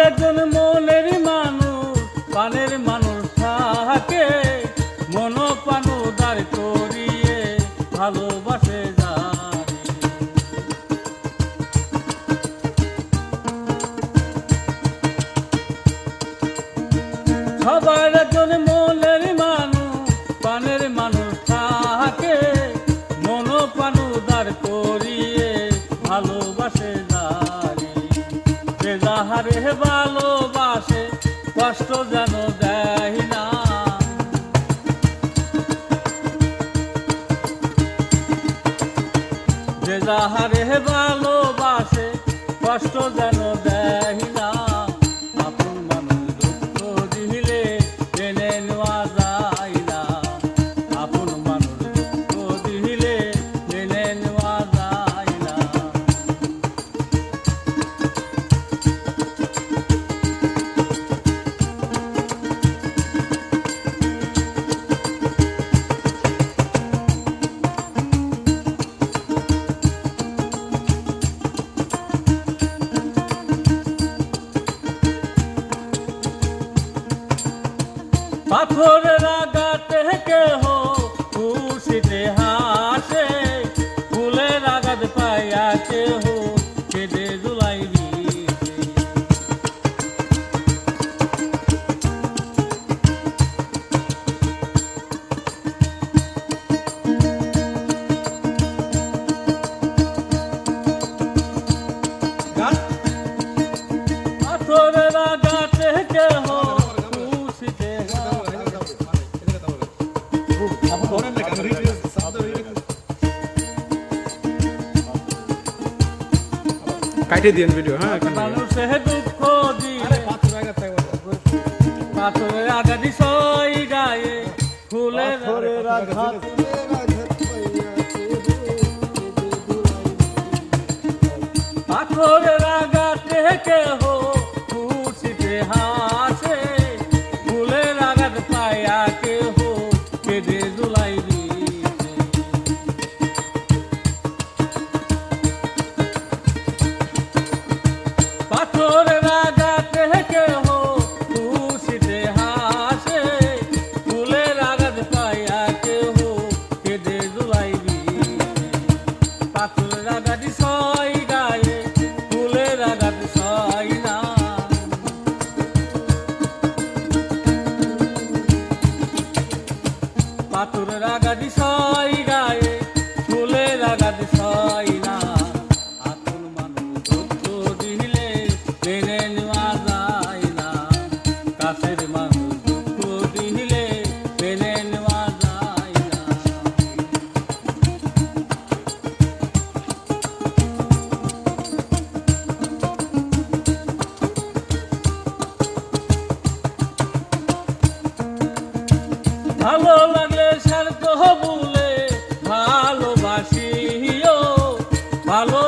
একজন মনের মানুষ পানের মানুষ যাহারে ভালোবাসে কষ্ট যেন পাথরের আঘাতে কেহ খুশিতে হাসে ফুলের আঘাত পাইয়া কেহ কেঁদে জুলাই দিছে পাথরের আঘাতে কেহ কাইটে দিন ভিডিও হ্যাঁ মানুষে দুঃখ দিলে পাথরে আঘাত সই গায়ে ফুলের আঘাত পাথরের আঘাত কেহ জাগাত ছয় না। আপন মানুষ দুঃখ দিলে মেনে নেওয়া যায় না। কাছের মানুষ দুঃখ দিলে মেনে নেওয়া যায় না। ভালো Falou!